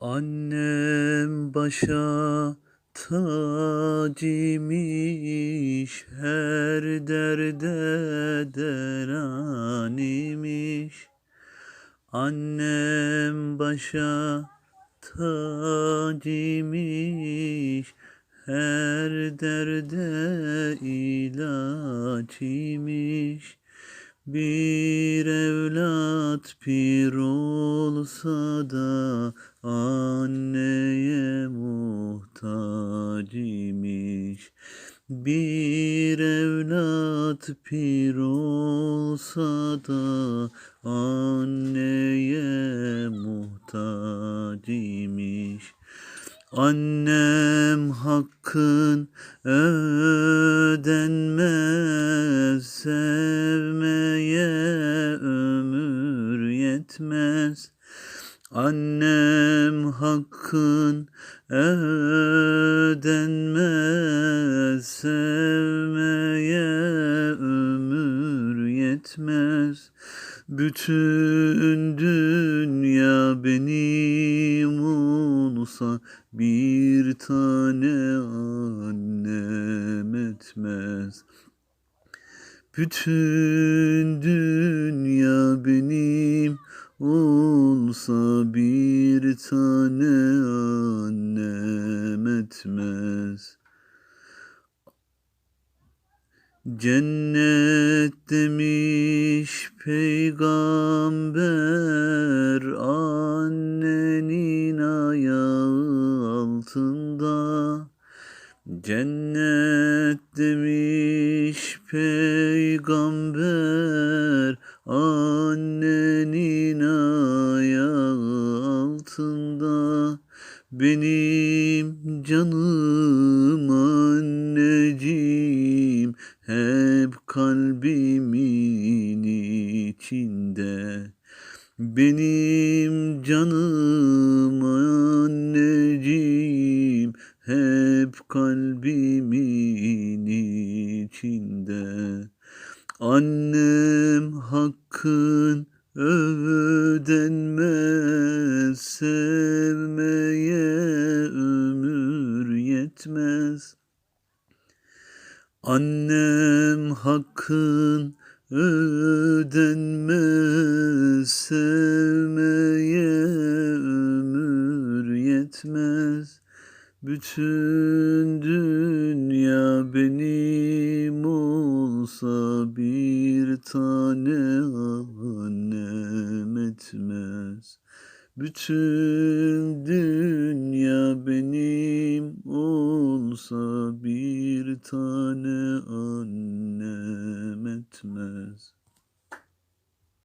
Annem başa tac imiş, her derde derman imiş. Annem başa tac imiş, her derde ilaç imiş. Bir evlat pir olsa da anneye muhtaç imiş. Bir evlat pir olsa da anneye muhtaç imiş. Annem hakkın ödenmez, yetmez. Annem hakkın ödenmez, sevmeye ömür yetmez. Bütün dünya benim olsa bir tane annem etmez. Bütün dünya benim olsa bir tane annem etmez. Cennet demiş peygamber annenin ayağı altında. Cennet demiş peygamber annenin ayağı altında. Benim canım anneciğim hep kalbimin içinde. Benim canım anneciğim hep kalbimin içinde. Annem hakkın ödenmez, sevmeye ömür yetmez. Annem hakkın ödenmez, sevmeye ömür yetmez. Bütün dünya benim olsa bir tane annem etmez. Bütün dünya benim olsa bir tane annem etmez.